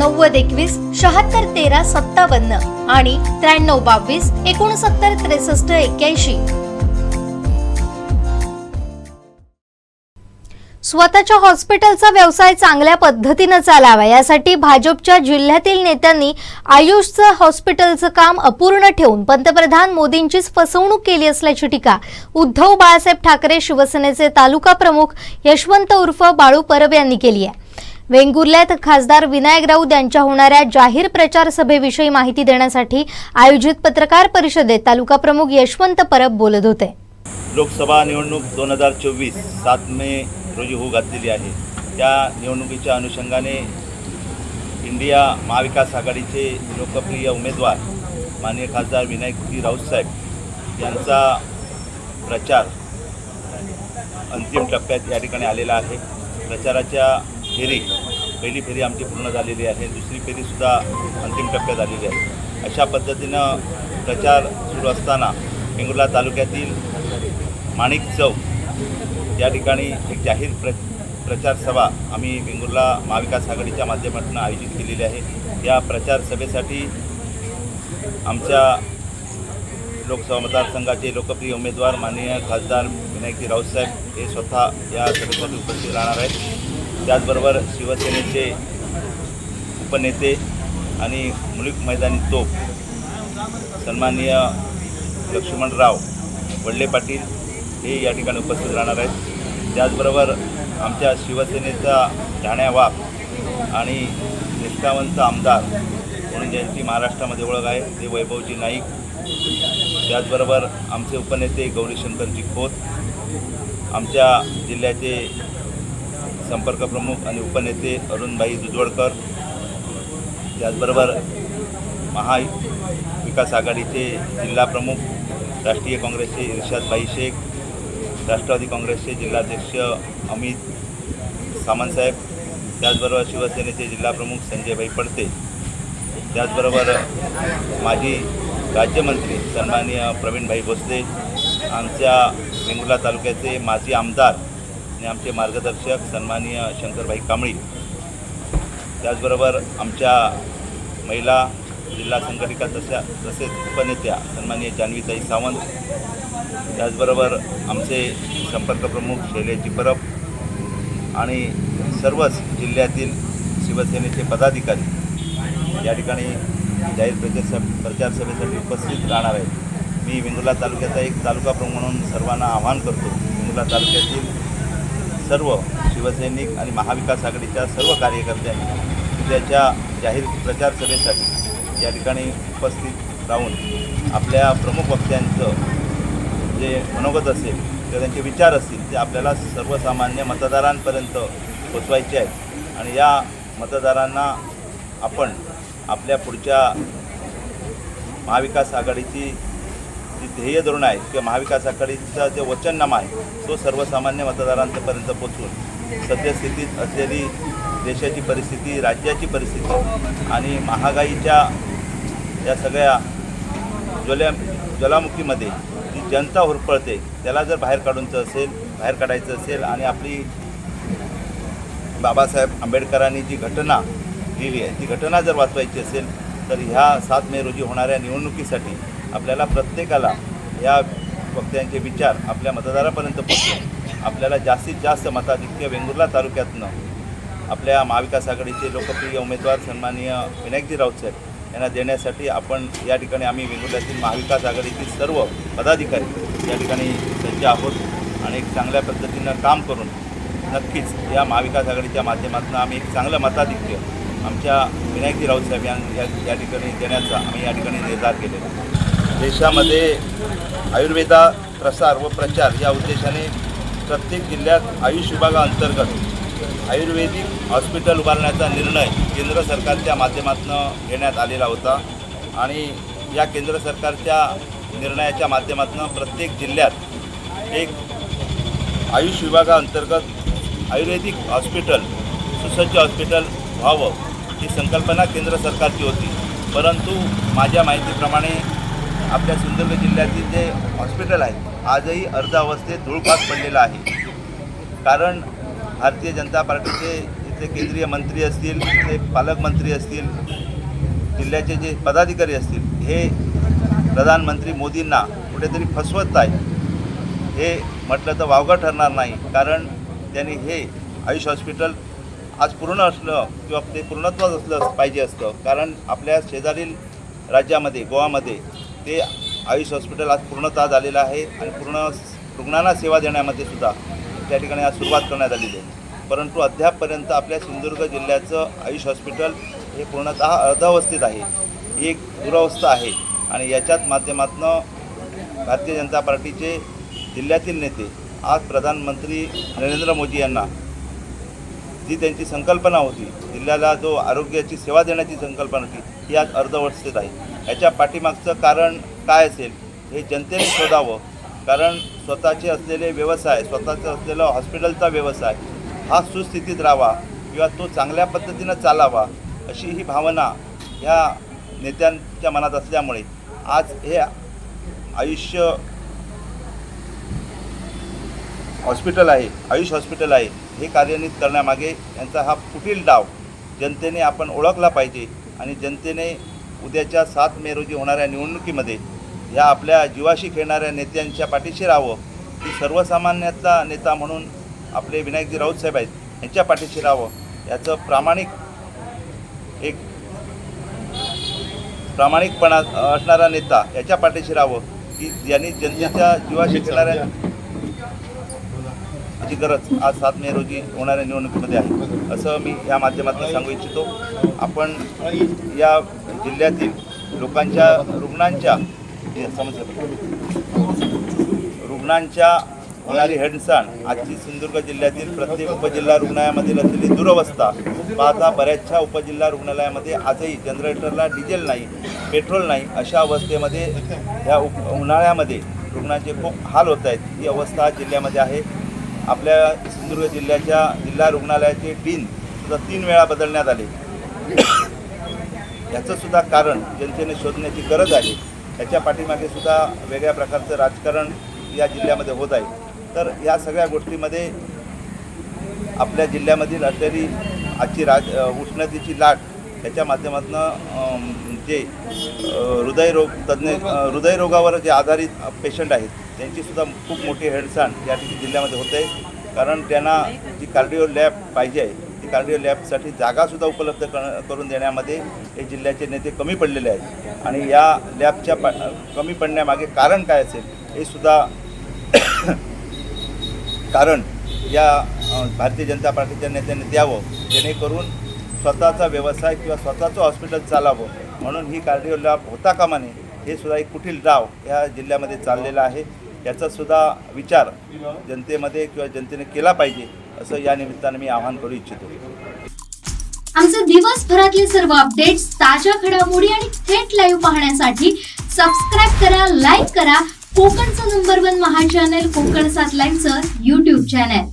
नव्वद एकवीस शहात्तर तेरा सत्तावन्न आणि त्र्याण्णव बावीस एकोणसत्तर त्रेसष्ट एक्क्याऐंशी. स्वतःच्या हॉस्पिटलचा व्यवसाय चांगल्या पद्धतीनं चालावा यासाठी भाजपच्या जिल्ह्यातील नेत्यांनी आयुषचं हॉस्पिटलचं काम अपूर्ण ठेवून पंतप्रधान मोदींचीच फसवणूक केली असल्याची टीका. उद्धव बाळासाहेब ठाकरे शिवसेनेचे तालुका प्रमुख यशवंत उर्फ बाळू परब यांनी केली आहे. वेंगुर्ल्यात खासदार विनायक राऊत यांच्या होणाऱ्या जाहीर प्रचार सभेविषयी माहिती देण्यासाठी आयोजित पत्रकार परिषदेत तालुका प्रमुख यशवंत परब बोलत होते. लोकसभा निवडणूक दोन हजार चोवीस सात मे रोजी होऊ घातलेली आहे. त्या निवडणुकीच्या अनुषंगाने इंडिया महाविकास आघाडीचे लोकप्रिय उमेदवार माननीय खासदार विनायकजी राऊतसाहेब यांचा प्रचार अंतिम टप्प्यात या ठिकाणी आलेला आहे. प्रचाराच्या फेरी पहिली फेरी आमची पूर्ण झालेली आहे. दुसरी फेरीसुद्धा अंतिम टप्प्यात आलेली आहे. अशा पद्धतीनं प्रचार सुरू असताना वेंगुर्ला तालुक्यातील माणिक चौक या ठिकाणी एक जाहीर प्र प्रचार सभा आम्ही वेंगुर्ला महाविकास आघाडीच्या माध्यमातून आयोजित केलेली आहे. या प्रचार सभेसाठी आमच्या लोकसभा मतदारसंघाचे लोकप्रिय उमेदवार माननीय खासदार विनायकजी राऊतसाहेब हे स्वतः या सभेसाठी उपस्थित राहणार आहेत. त्याचबरोबर शिवसेनेचे उपनेते आणि मुलिक मैदानी तोप सन्माननीय लक्ष्मणराव वडले पाटील हे या ठिकाणी उपस्थित राहणार आहेत. त्याचबरोबर आमच्या शिवसेनेचा ठाण्या वाघ आणि निष्ठावंत आमदार म्हणून ज्यांची महाराष्ट्रामध्ये ओळख आहे ते वैभवजी नाईक. त्याचबरोबर आमचे उपनेते गौरीशंकरजी खोत. आमच्या जिल्ह्याचे संपर्क प्रमुख आणि उपनेते अरुणभाई दुधवडकर त्याचबरोबर महाविकास आघाडीचे जिल्हा प्रमुख राष्ट्रीय काँग्रेसचे इर्शादभाई शेख राष्ट्रवादी काँग्रेसचे जिल्हाध्यक्ष अमित सामंतसाहेब त्याचबरोबर शिवसेनेचे जिल्हाप्रमुख संजयभाई पडते. त्याचबरोबर माजी राज्यमंत्री सन्माननीय प्रवीणभाई भोसले आमच्या वेंगुर्ला तालुक्याचे माजी आमदार आणि आमचे मार्गदर्शक सन्माननीय शंकरभाई कांबळी. त्याचबरोबर आमच्या महिला जिल्हा संघटिका तशा तसेच उपनेत्या सन्माननीय जान्हवीताई सावंत. त्याचबरोबर आमचे संपर्क प्रमुख शैलेशजी परब आणि सर्वच जिल्ह्यातील शिवसेनेचे पदाधिकारी या ठिकाणी जाहीर प्रचार प्रचार सभेसाठी उपस्थित राहणार आहेत. मी वेंगुर्ला तालुक्याचा एक तालुका प्रमुख म्हणून सर्वांना आवाहन करतो. वेंगुर्ला तालुक्यातील सर्व शिवसैनिक आणि महाविकास आघाडीच्या सर्व कार्यकर्त्यांनी उद्याच्या जाहीर प्रचार सभेसाठी या ठिकाणी उपस्थित राहून आपल्या प्रमुख वक्त्यांचं जे मनोगत असेल किंवा त्यांचे विचार असतील ते आपल्याला सर्वसामान्य मतदारांपर्यंत पोचवायचे आहेत. आणि या मतदारांना आपण आपल्या पुढच्या महाविकास आघाडीची जी ध्येय धोरण आहे किंवा महाविकास आघाडीचा जे वचननामा आहे तो सर्वसामान्य मतदारांपर्यंत पोचून सद्यस्थितीत असलेली देशाची परिस्थिती राज्याची परिस्थिती आणि महागाईच्या या सगळ्या ज्वल्या ज्वालामुखीमध्ये जी जनता होरपळते त्याला जर बाहेर काढूनचं असेल बाहेर काढायचं असेल आणि आपली बाबासाहेब आंबेडकरांनी जी घटना लिहिली आहे ती घटना जर वाचवायची असेल तर ह्या सात मे रोजी होणाऱ्या निवडणुकीसाठी आपल्याला प्रत्येकाला या वक्त्यांचे विचार आपल्या मतदारापर्यंत पोहोचले आपल्याला जास्तीत जास्त मताधिक्य वेंगुर्ला तालुक्यातनं आपल्या महाविकास आघाडीचे लोकप्रिय उमेदवार सन्माननीय विनायकजी राऊतसाहेब यांना देण्यासाठी आपण या ठिकाणी आम्ही वेंगुर्ल्यातील महाविकास आघाडीतील सर्व पदाधिकारी या ठिकाणी सज्ज आहोत आणि एक चांगल्या पद्धतीनं काम करून नक्कीच या महाविकास आघाडीच्या माध्यमातून आम्ही एक चांगलं मताधिक्य आमच्या विनायकजी राऊत साहेब या या ठिकाणी देण्याचा आम्ही या ठिकाणी निर्धार केलेला आहे. देशामध्ये आयुर्वेदा प्रसार व प्रचार या उद्देशाने प्रत्येक जिल्ह्यात आयुष विभागाअंतर्गत आयुर्वेदिक हॉस्पिटल उभारण्याचा निर्णय केंद्र सरकारच्या माध्यमातून घेण्यात आलेला होता. आणि या केंद्र सरकारच्या निर्णयाच्या माध्यमातून प्रत्येक जिल्ह्यात एक आयुष विभागाअंतर्गत आयुर्वेदिक हॉस्पिटल सुसज्ज हॉस्पिटल व्हावं ही संकल्पना केंद्र सरकारची होती. परंतु माझ्या माहितीप्रमाणे आपल्या सिंधुदुर्ग जिल्ह्यातील जे हॉस्पिटल आहे आजही अर्ध अवस्थेत धुळपास पडलेला आहे. कारण भारतीय जनता पार्टीचे इथे केंद्रीय मंत्री असतील इथे पालकमंत्री असतील जिल्ह्याचे जे पदाधिकारी असतील हे प्रधानमंत्री मोदींना कुठेतरी फसवत आहे हे म्हटलं तर वावगं ठरणार नाही. कारण त्यांनी हे आयुष हॉस्पिटल आज पूर्ण असलं किंवा ते पूर्णत्वच असलं पाहिजे असतं. कारण आपल्या शेजारील राज्यामध्ये गोवामध्ये ते आयुष हॉस्पिटल आज पूर्णतः झालेलं आहे आणि पूर्ण रुग्णांना सेवा देण्यामध्ये सुद्धा त्या ठिकाणी आज सुरुवात करण्यात आलेली आहे. परंतु अद्यापपर्यंत आपल्या सिंधुदुर्ग जिल्ह्याचं आयुष हॉस्पिटल हे पूर्णतः अर्धावस्थेत आहे. ही एक दुरावस्था आहे आणि याच्याच माध्यमातून भारतीय जनता पार्टीचे जिल्ह्यातील नेते आज प्रधानमंत्री नरेंद्र मोदी यांना जी त्यांची संकल्पना होती जिल्ह्याला जो आरोग्याची सेवा देण्याची संकल्पना होती ही आज अर्धवस्थित आहे. याच्या पाठीमागचं कारण काय असेल हे जनतेने शोधावं. कारण स्वतःचे असलेले व्यवसाय स्वतःचं असलेला हॉस्पिटलचा व्यवसाय हा सुस्थितीत राहावा किंवा तो चांगल्या पद्धतीनं चालावा अशी ही भावना ह्या नेत्यांच्या मनात असल्यामुळे आज हे आयुष्य हॉस्पिटल आहे आयुष हॉस्पिटल आहे. हे कार्यान्वित करण्यामागे यांचा हा कुटील डाव जनतेने आपण ओळखला पाहिजे आणि जनतेने उद्याच्या सात मे रोजी होणाऱ्या निवडणुकीमध्ये या आपल्या जीवाशी खेळणाऱ्या नेत्यांच्या पाठीशी राहावं की सर्वसामान्यातला नेता म्हणून आपले विनायकजी राऊत साहेब आहेत यांच्या पाठीशी राहावं याचं प्रामाणिक एक प्रामाणिकपणा असणारा नेता याच्या पाठीशी राहावं की ज्यांनी जनतेच्या जीवाशी खेळणाऱ्या ची गरज आज सात मे रोजी होणाऱ्या निवडणुकीमध्ये आहे. असं मी या माध्यमातून सांगू इच्छितो. आपण या जिल्ह्यातील लोकांच्या रुग्णांच्या हे समस्या रुग्णांच्या होणारी हेडसाण आजची सिंधुदुर्ग जिल्ह्यातील प्रत्येक उपजिल्हा रुग्णालयामधील असलेली दुरवस्था पाहता बऱ्याचशा उपजिल्हा रुग्णालयामध्ये आजही जनरेटरला डिझेल नाही पेट्रोल नाही अशा अवस्थेमध्ये ह्या उप उन्हाळ्यामध्ये रुग्णांचे खूप हाल होत आहेत. ही अवस्था जिल्ह्यामध्ये आहे. आपल्या सिंधुदुर्ग जिल्ह्याच्या जिल्हा रुग्णालयाचे डीन सुद्धा तीन वेळा बदलण्यात आले. याचं सुद्धा कारण जनतेने शोधण्याची गरज आहे. त्याच्या पाठीमागे सुद्धा वेगळ्या प्रकारचं राजकारण या जिल्ह्यामध्ये होत आहे. तर या सगळ्या गोष्टीमध्ये आपल्या जिल्ह्यामधील असलेली आजची राज उष्णतेची लाट त्याच्या माध्यमातून जे हृदयरोग तज्ज्ञ हृदयरोगावर जे आधारित पेशंट आहेत त्यांचीसुद्धा खूप मोठी हेडसाण या ठिकाणी जिल्ह्यामध्ये होते. कारण त्यांना जी कार्डिओ लॅब पाहिजे आहे ती कार्डिओ लॅबसाठी जागासुद्धा उपलब्ध कर करून देण्यामध्ये हे जिल्ह्याचे नेते कमी पडलेले आहेत. आणि या लॅबच्या पा कमी पडण्यामागे कारण काय असेल हे सुद्धा कारण या भारतीय जनता पार्टीच्या नेत्यांनी द्यावं जेणेकरून स्वतःचा व्यवसाय किंवा स्वतःचं हॉस्पिटल चालावं म्हणून ही कार्डिओ लॅब होता कामा नये हे सुद्धा एक कुठील डाव ह्या जिल्ह्यामध्ये चाललेला आहे. याचा सुद्धा विचार जनतेमध्ये किंवा जनतेने केला पाहिजे असं या निमित्तानं मी आवाहन करू इच्छितो. आमचे दिवसभरातले सर्व अपडेट्स ताज्या घडामोडी आणि थेट लाईव्ह पाहण्यासाठी सबस्क्राईब करा लाईक करा. कोकणचं नंबर वन महा चॅनल कोकण सात लाईव्हचं युट्यूब चॅनल